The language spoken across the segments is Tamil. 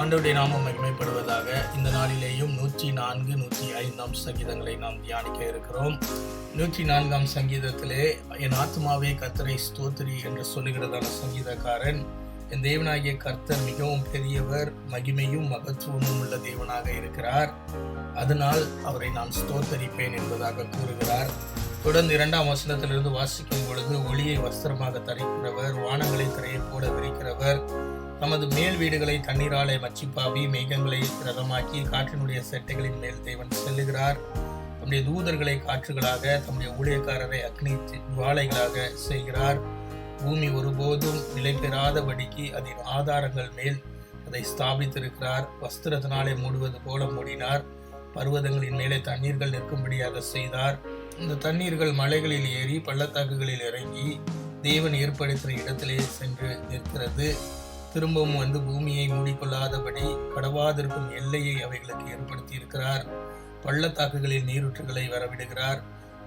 ஆண்டவுடைய நாமம் மகிமைப்படுவதாக இந்த நாளிலேயும் நூற்றி நான்கு நூற்றி ஐந்தாம் சங்கீதங்களை நாம் தியானிக்க இருக்கிறோம். நூற்றி நான்காம் சங்கீதத்திலே என் ஆத்மாவே கர்த்தரை ஸ்தோத்திரி என்று சொல்லுகிறதான சங்கீதக்காரன் என் தேவனாகிய கர்த்தர் மிகவும் பெரியவர் மகிமையும் மகத்துவமும் உள்ள தேவனாக இருக்கிறார். அதனால் அவரை நான் ஸ்தோத்தரிப்பேன் என்பதாக கூறுகிறார். தொடர்ந்து இரண்டாம் வசனத்திலிருந்து வாசிக்கும் பொழுது ஒளியை வஸ்திரமாக தரிக்கிறவர் வானங்களை திரையை போல விரிக்கிறவர் தமது மேல் வீடுகளை தண்ணீராலே மச்சிப்பாவி மேகங்களை ரதமாக்கி காற்றினுடைய செட்டைகளின் மேல் தேவன் செல்லுகிறார். தம்முடைய தூதர்களை காற்றுகளாக தம்முடைய ஊழியக்காரரை அக்னி ஜுவாலைகளாக செய்கிறார். பூமி ஒருபோதும் நிலை பெறாதபடிக்கு அதன் ஆதாரங்கள் மேல் அதை ஸ்தாபித்திருக்கிறார். வஸ்திரத்தினாலே மூடுவது போல மூடினார். பர்வதங்களின் மேலே தண்ணீர்கள் நிற்கும்படியாக செய்தார். இந்த தண்ணீர்கள் மலைகளில் ஏறி பள்ளத்தாக்குகளில் இறங்கி தேவன் ஏற்படுத்தின இடத்திலே சென்று நிற்கிறது. திரும்பவும் வந்து பூமியை மூடிக்கொள்ளாதபடி கடவாதிருக்கும் எல்லையை அவைகளுக்கு ஏற்படுத்தி இருக்கிறார் பள்ளத்தாக்குகளில் நீரூற்றுகளை வரவிடுகிறார்.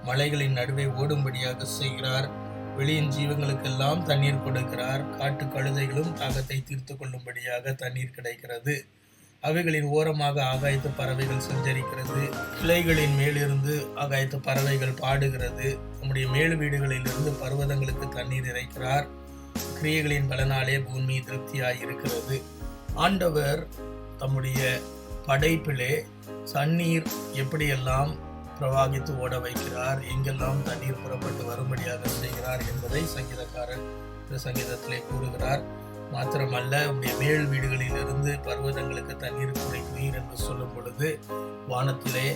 மலைகளின் நடுவே ஓடும்படியாக செய்கிறார். வெளியின் ஜீவங்களுக்கெல்லாம் தண்ணீர் கொடுக்கிறார். காட்டு கழுதைகளும் தாகத்தை தீர்த்து கொள்ளும்படியாக தண்ணீர் கிடைக்கிறது. அவைகளின் ஓரமாக ஆகாயத்து பறவைகள் சஞ்சரிக்கிறது. கிளைகளின் மேலிருந்து ஆகாயத்து பறவைகள் பாடுகிறது. நம்முடைய மேல் வீடுகளிலிருந்து பர்வதங்களுக்கு தண்ணீர் இறைக்கிறார். கிரியைகளின் பலனாலே பூமி திருப்தியாக இருக்கிறது ஆண்டவர் தம்முடைய படைப்பிலே தண்ணீர் எப்படியெல்லாம் பிரவாகித்து ஓட வைக்கிறார் எங்கெல்லாம் தண்ணீர் புறப்பட்டு வரும்படியாக செய்கிறார் என்பதை சங்கீதக்காரன் இந்த சங்கீதத்திலே கூறுகிறார். மாத்திரமல்ல உடைய மேல் வீடுகளிலிருந்து பர்வதங்களுக்கு தண்ணீர் குறைக்கிறீர் என்று சொல்லும் பொழுது வானத்திலே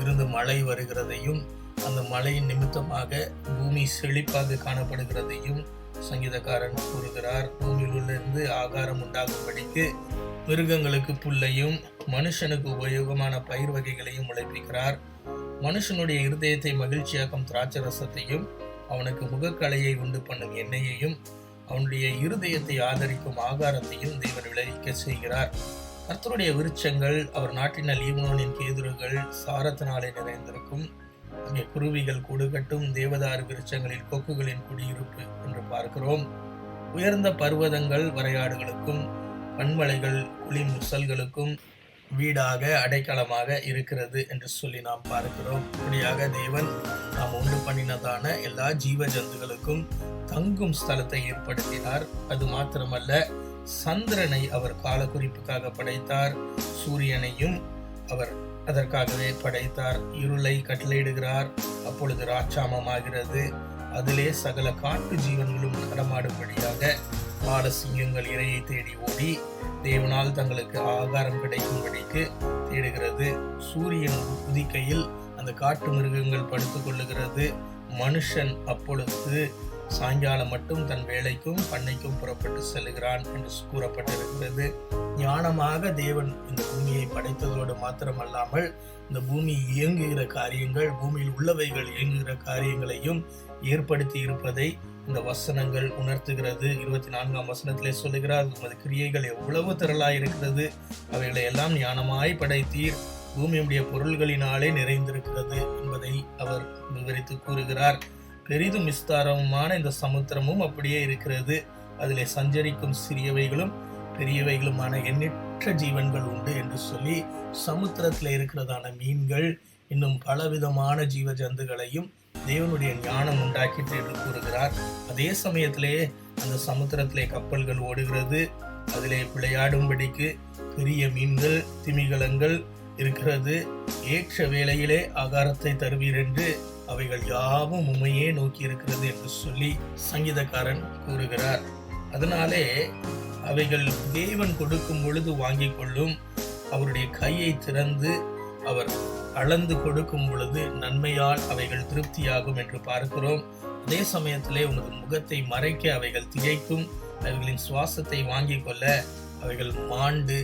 இருந்து மழை வருகிறதையும் அந்த மழையின் நிமித்தமாக பூமி செழிப்பாக காணப்படுகிறதையும் சங்கீதக்காரன் கூறுகிறார் பூமியிலிருந்து ஆகாரம் உண்டாகும்படிக்கு மிருகங்களுக்கு புல்லையும் மனுஷனுக்கு உபயோகமான பயிர் வகைகளையும் உழைப்பிக்கிறார். மனுஷனுடைய இருதயத்தை மகிழ்ச்சியாக்கும் திராட்சரசத்தையும் அவனுக்கு முகக்கலையை உண்டு பண்ணும் எண்ணெயையும் அவனுடைய இருதயத்தை ஆதரிக்கும் ஆகாரத்தையும் தேவன் விளைவிக்க செய்கிறார். கர்த்தருடைய விருட்சங்கள் அவர் நாட்டின லீபனோனின் கேதுருகள் சாரத்தினாலே நிறைந்திருக்கும். அங்கே குருவிகள் கூடுகட்டும் தேவதாறு விருட்சங்களில் கொக்குகளின் குடியிருப்பு பார்க்கிறோம். உயர்ந்த பர்வதங்கள் வரையாடுகளுக்கும் பன்மலைகள் குழி முசல்களுக்கும் வீடாக அடைக்கலமாக இருக்கிறது என்று சொல்லி நாம் பார்க்கிறோம். இப்படியாக தேவன் நாம் உண்டு பண்ணினதான எல்லா ஜீவ ஜந்துகளுக்கும் தங்கும் ஸ்தலத்தை ஏற்படுத்தினார். அது மாத்திரமல்ல சந்திரனை அவர் காலக்குறிப்புக்காக படைத்தார். சூரியனையும் அவர் அதற்காகவே படைத்தார். இருளை கட்டளையிடுகிறார். அப்பொழுது ராட்சாமமாகிறது அதிலே சகல காட்டு ஜீவன்களும் நடமாடும்படியாக பாலசிங்கங்கள் இரையை தேடி ஓடி தேவனால் தங்களுக்கு ஆகாரம் கிடைக்கும்படிக்கு தேடுகிறது. சூரியன் உதிக்கையில் அந்த காட்டு மிருகங்கள் படுத்துக்கொள்ளுகிறது மனுஷன் அப்பொழுது சாயங்காலம் மட்டும் தன் வேலைக்கும் பண்ணைக்கும் புறப்பட்டு செல்கிறான் என்று கூறப்பட்டிருக்கிறது. ஞானமாக தேவன் இந்த பூமியை படைத்ததோடு மாத்திரமல்லாமல் இந்த பூமி இயங்குகிற காரியங்கள் பூமியில் உள்ளவைகள் இயங்குகிற காரியங்களையும் ஏற்படுத்தி இருப்பதை இந்த வசனங்கள் உணர்த்துகிறது. இருபத்தி நான்காம் வசனத்திலே சொல்லுகிறார் உமது கிரியைகள் எவ்வளவு திரளாய் இருக்கிறது அவைகளை எல்லாம் ஞானமாய் படைத்தீர். பூமியுடைய பொருள்களினாலே நிறைந்திருக்கிறது என்பதை அவர் விவரித்து கூறுகிறார். பெரிதும் விஸ்தாரமுமான இந்த சமுத்திரமும் அப்படியே இருக்கிறது. அதிலே சஞ்சரிக்கும் சிறியவைகளும் பெரியவைகளுமான எண்ணற்ற ஜீவன்கள் உண்டு என்று சொல்லி சமுத்திரத்தில் இருக்கிறதான மீன்கள் இன்னும் பலவிதமான ஜீவ ஜந்துகளையும் தேவனுடைய ஞானம் உண்டாக்கிட்டு என்று கூறுகிறார். அதே சமயத்திலே அந்த சமுத்திரத்திலே கப்பல்கள் ஓடுகிறது. அதிலே விளையாடும்படிக்கு பெரிய மீன்கள் திமிகலங்கள் இருக்கிறது. ஏற்ற வேளையிலே ஆகாரத்தை தருவீர் என்று அவைகள் யாவும் உண்மையே நோக்கி இருக்கிறது என்று சொல்லி சங்கீதக்காரன் கூறுகிறார். அதனாலே அவைகள் தேவன் கொடுக்கும் பொழுது வாங்கிக் கொள்ளும். அவருடைய கையை திறந்து அவர் அளந்து கொடுக்கும் பொழுது நன்மையால் அவைகள் திருப்தியாகும் என்று பார்க்கிறோம். அதே சமயத்திலே உனது முகத்தை மறைக்க அவைகள் திகைக்கும். அவைகளின் சுவாசத்தை வாங்கிக் கொள்ள அவைகள் மாண்டு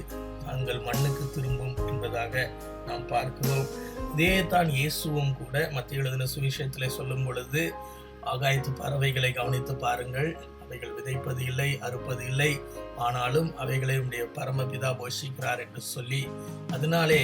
தங்கள் மண்ணுக்கு திரும்பும் என்பதாக நாம் பார்க்கிறோம். இதே தான் இயேசுவும் கூட மத்திய எழுதின சுவிசேஷத்திலே சொல்லும் பொழுது ஆகாயத்து பறவைகளை கவனித்து பாருங்கள். அவைகள் விதைப்பது இல்லை அறுப்பது இல்லை. ஆனாலும் அவைகளை உடைய பரமபிதா போஷிக்கிறார் என்று சொல்லி அதனாலே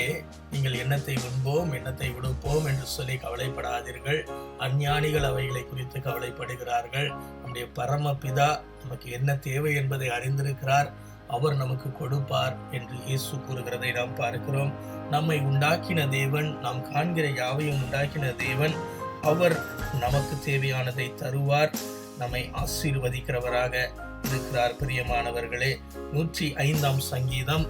நீங்கள் எண்ணத்தை உண்போம் எண்ணத்தை உடுப்போம் என்று சொல்லி கவலைப்படாதீர்கள். அஞ்ஞானிகள் அவைகளை குறித்து கவலைப்படுகிறார்கள். நம்முடைய பரமபிதா நமக்கு என்ன தேவை என்பதை அறிந்திருக்கிறார். அவர் நமக்கு கொடுப்பார் என்று இயேசு கூறுகிறதை நாம் பார்க்கிறோம். நம்மை உண்டாக்கின தேவன் நாம் காண்கிற யாவையும் உண்டாக்கின தேவன் அவர் நமக்கு தேவையானதை தருவார். நம்மை ஆசீர்வதிக்கிறவராக இருக்கிறார் பிரியமானவர்களே. நூற்றி ஐந்தாம் சங்கீதம்.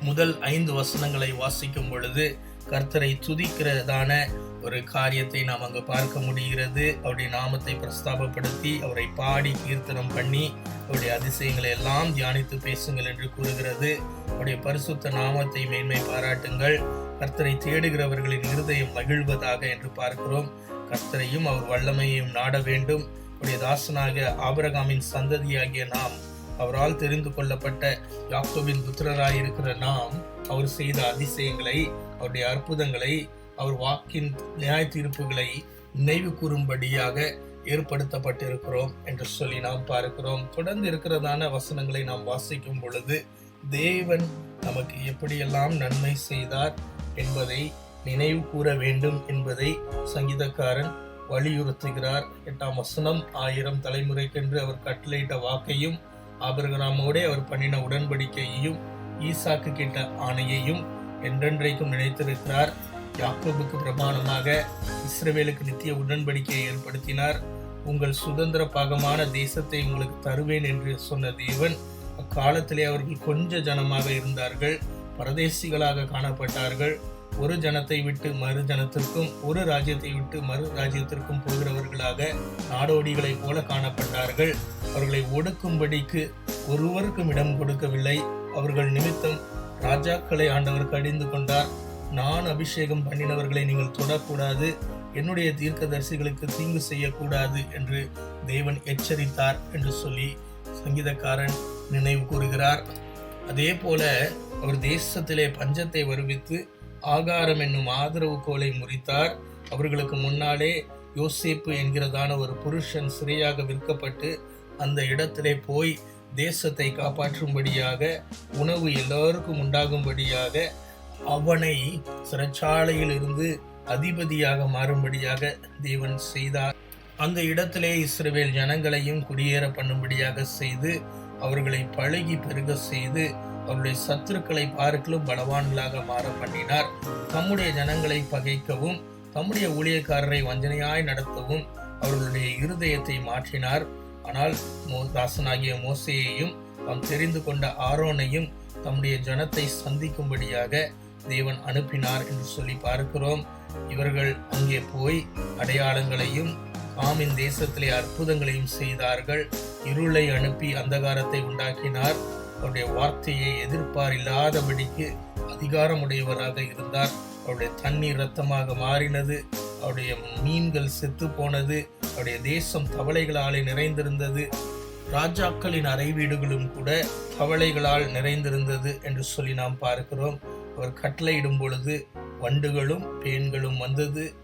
முதல் ஐந்து வசனங்களை வாசிக்கும் பொழுது கர்த்தரை துதிக்கிறதான ஒரு காரியத்தை நாம் அங்கு பார்க்க முடிகிறது. அவருடைய நாமத்தை பிரஸ்தாபப்படுத்தி அவரை பாடி கீர்த்தனம் பண்ணி அவருடைய அதிசயங்களை எல்லாம் தியானித்து பேசுங்கள் என்று கூறுகிறது. அவருடைய பரிசுத்த நாமத்தை மேன்மை பாராட்டுங்கள். கர்த்தரை தேடுகிறவர்களின் இருதயம் மகிழ்வதாக என்று பார்க்கிறோம். கர்த்தரையும் அவர் வல்லமையையும் நாட வேண்டும். அவருடைய தாசனாக ஆபரகாமின் சந்ததியாகிய நாம் அவரால் தெரிந்து கொள்ளப்பட்ட யாக்கோவின் புத்திரராய் இருக்கிற நாம் அவர் செய்த அதிசயங்களை அவருடைய அற்புதங்களை அவர் வாக்கின் நியாய தீர்ப்புகளை நினைவு கூறும்படியாக ஏற்படுத்தப்பட்டிருக்கிறோம் என்று சொல்லி நாம் பார்க்கிறோம். தொடர்ந்து இருக்கிறதான வசனங்களை நாம் வாசிக்கும் பொழுது தேவன் நமக்கு எப்படியெல்லாம் நன்மை செய்தார் என்பதை நினைவு கூற வேண்டும் என்பதை சங்கீதக்காரன் வலியுறுத்துகிறார். எட்டாம் வசனம் ஆயிரம் தலைமுறைக்கென்று அவர் கட்டளையிட்ட வாக்கையும் ஆபிரகாமோடே அவர் பண்ணின உடன்படிக்கையையும் ஈசாக்கு கேட்ட ஆணையையும் என்றென்றைக்கும் நினைத்திருக்கிறார். யாக்கோபுக்கு பிரமாணமாக இஸ்ரவேலுக்கு நித்திய உடன்படிக்கையை ஏற்படுத்தினார். உங்கள் சுதந்திர பாகமான தேசத்தை உங்களுக்கு தருவேன் என்று சொன்ன தேவன் அக்காலத்திலே அவர்கள் கொஞ்ச ஜனமாக இருந்தார்கள் பரதேசிகளாக காணப்பட்டார்கள். ஒரு ஜனத்தை விட்டு மறு ஜனத்திற்கும் ஒரு ராஜ்யத்தை விட்டு மறு ராஜ்யத்திற்கும் போகிறவர்களாக நாடோடிகளைப் போல காணப்பட்டார்கள். அவர்களை ஒடுக்கும்படிக்கு ஒருவருக்கும் இடம் கொடுக்கவில்லை. அவர்கள் நிமித்தம் ராஜாக்களை ஆண்டவர் கடிந்து கொண்டார். நான் அபிஷேகம் பண்ணினவர்களை நீங்கள் தொடக்கூடாது. என்னுடைய தீர்க்கதரிசிகளுக்கு தீங்கு செய்யக்கூடாது என்று தேவன் எச்சரித்தார் என்று சொல்லி சங்கீதக்காரன் நினைவு கூறுகிறார். அதே போல அவர் தேசத்திலே பஞ்சத்தை வருவித்து ஆகாரம் என்னும் ஆதரவு கோலை முறித்தார். அவர்களுக்கு முன்னாலே யோசேப்பு என்கிறதான ஒரு புருஷன் சிறையாக விற்கப்பட்டு அந்த இடத்திலே போய் தேசத்தை காப்பாற்றும்படியாக உணவு எல்லோருக்கும் உண்டாகும்படியாக அவனை சிறைச்சாலையில் இருந்து அதிபதியாக மாறும்படியாக தேவன் செய்தார். அந்த இடத்திலே இஸ்ரவேல் ஜனங்களையும் குடியேற பண்ணும்படியாக செய்து அவர்களை பழகி பெருக செய்து அவருடைய சத்துருக்களை பார்க்கலும் பலவான்களாக மாற பண்ணினார். தம்முடைய ஜனங்களை பகைக்கவும் தம்முடைய ஊழியக்காரரை வஞ்சனையாய் நடத்தவும் அவர்களுடைய இருதயத்தை மாற்றினார். ஆனால் மோ தாசனாகிய மோசையையும் தாம் தெரிந்து கொண்ட ஆரோனையும் தம்முடைய ஜனத்தை சந்திக்கும்படியாக தேவன் அனுப்பினார் என்று சொல்லி பார்க்கிறோம். இவர்கள் அங்கே போய் அடையாளங்களையும் காமின் தேசத்திலே அற்புதங்களையும் செய்தார்கள். இருளை அனுப்பி அந்தகாரத்தை உண்டாக்கினார். அவருடைய வார்த்தையை எதிர்ப்பார் இல்லாதபடிக்கு அதிகாரமுடையவராக இருந்தார். அவருடைய தண்ணீர் ரத்தமாக மாறினது. அவருடைய மீன்கள் செத்து போனது அவருடைய தேசம் தவளைகளாலே நிறைந்திருந்தது. ராஜாக்களின் அறை வீடுகளும் கூட தவளைகளால் நிறைந்திருந்தது என்று சொல்லி நாம் பார்க்கிறோம். அவர் கட்டளையிடும் பொழுது வண்டுகளும் பேன்களும் வந்தது.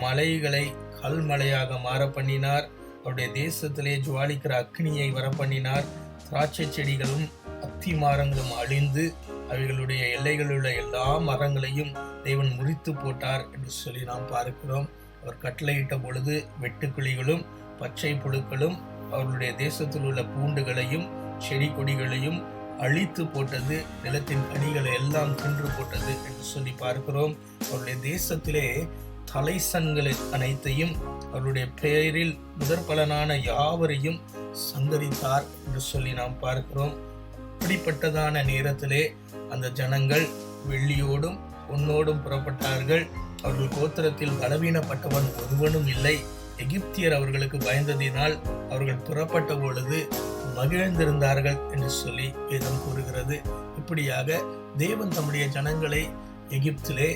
மலைகளை கல்மலையாக மாற பண்ணினார். அவருடைய தேசத்திலே ஜுவாலிக்கிற அக்னியை வர பண்ணினார். திராட்சை செடிகளும் அத்தி மரங்களும் அழிந்து அவைகளுடைய எல்லைகளில் உள்ள எல்லா மரங்களையும் தேவன் முறித்து போட்டார் என்று சொல்லி நாம் பார்க்கிறோம். அவர் கட்டளையிட்ட பொழுது வெட்டுக்கிளிகளும் பச்சை புழுக்களும் அவர்களுடைய தேசத்தில் உள்ள பூண்டுகளையும் செடி கொடிகளையும் அழித்து போட்டது நிலத்தின் கனிகளை எல்லாம் தின்று போட்டது என்று சொல்லி பார்க்கிறோம். அவருடைய தேசத்திலே தலைசன்களை அனைத்தையும் அவருடைய பெயரில் முதற் பலனான யாவரையும் சங்கரித்தார் என்று சொல்லி நாம் பார்க்கிறோம். அப்படிப்பட்டதான நேரத்திலே அந்த ஜனங்கள் வெள்ளியோடும் பொன்னோடும் புறப்பட்டார்கள். அவர்கள் கோத்திரத்தில் பலவீனப்பட்டவன் ஒருவனும் இல்லை. எகிப்தியர் அவர்களுக்கு பயந்ததினால் அவர்கள் புறப்பட்ட பொழுது மகிழ்ந்திருந்தார்கள் என்று சொல்லி வேதம் கூறுகிறது. இப்படியாக தேவன் தம்முடைய ஜனங்களை எகிப்திலே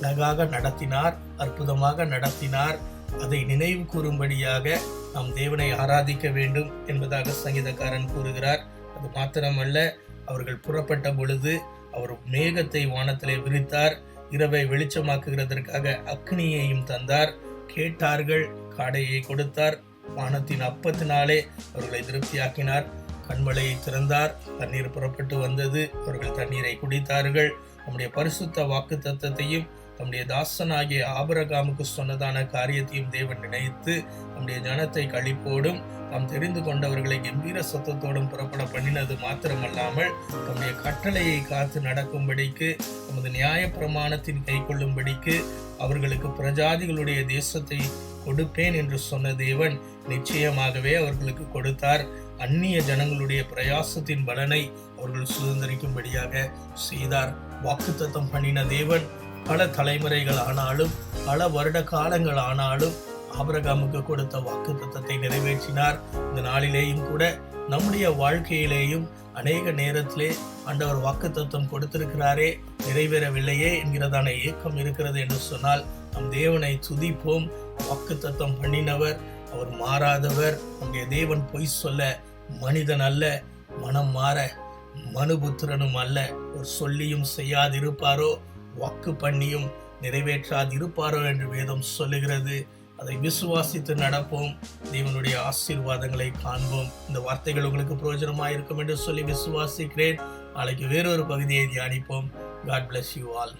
அழகாக நடத்தினார் அற்புதமாக நடத்தினார். அதை நினைவு கூறும்படியாக நாம் தேவனை ஆராதிக்க வேண்டும் என்பதாக சங்கீதக்காரன் கூறுகிறார். அது மாத்திரமல்ல அவர்கள் புறப்பட்ட பொழுது அவர் மேகத்தை வானத்திலே விரித்தார் இரவை வெளிச்சமாக்குகிறதற்காக அக்னியையும் தந்தார் கேட்டார்கள் காடையை கொடுத்தார் வானத்தின் அப்பத்தினாலே அவர்களை திருப்தியாக்கினார் கண்மலையை திறந்தார் தண்ணீர் புறப்பட்டு வந்தது அவர்கள் தண்ணீரை குடித்தார்கள் நம்முடைய பரிசுத்த வாக்கு தத்தத்தையும் தம்முடைய தாசனாகிய ஆபரகாமுக்கு சொன்னதான காரியத்தையும் தேவன் நினைத்து தம்முடைய ஜனத்தை கழிப்போடும் தாம் தெரிந்து கொண்டவர்களை கம்பீர சத்தத்தோடும் புறப்பட பண்ணினது மாத்திரமல்லாமல் தம்முடைய கட்டளையை காத்து நடக்கும்படிக்கு தமது நியாய பிரமாணத்தின் கை கொள்ளும்படிக்கு அவர்களுக்கு பிரஜாதிகளுடைய தேசத்தை கொடுப்பேன் என்று சொன்ன தேவன் நிச்சயமாகவே அவர்களுக்கு கொடுத்தார். அந்நிய ஜனங்களுடைய பிரயாசத்தின் பலனை அவர்கள் சுதந்திரிக்கும்படியாக செய்தார். வாக்குத்தத்தம் பண்ணின தேவன் பல தலைமுறைகள் ஆனாலும் பல வருட காலங்கள் ஆனாலும் ஆபரகாமுக்கு கொடுத்த வாக்குத்தத்தத்தை நிறைவேற்றினார். இந்த நாளிலேயும் கூட நம்முடைய வாழ்க்கையிலேயும் அநேக நேரத்திலே ஆண்டவர் தத்துவம் கொடுத்திருக்கிறாரே நிறைவேறவில்லையே என்கிறதான ஏக்கம் இருக்கிறது என்று சொன்னால் நம் தேவனை துதிப்போம். வாக்குத்தத்தம் பண்ணினவர் அவர் மாறாதவர். நம்முடைய தேவன் பொய் சொல்ல மனிதன் அல்ல மனம் மாற மனுபுத்திரனும் அல்ல. ஒரு சொல்லியும் செய்யாதிருப்பாரோ? வாக்கு பண்ணியும் நிறைவேற்றாதிருப்பாரோ என்று வேதம் சொல்லுகிறது. அதை விசுவாசித்து நடப்போம். தேவனுடைய ஆசீர்வாதங்களை காண்போம். இந்த வார்த்தைகள் உங்களுக்கு பிரயோஜனமாக இருக்கும் என்று சொல்லி விசுவாசிக்கிறேன். நாளைக்கு வேறொரு பகுதியை தியானிப்போம். God bless you all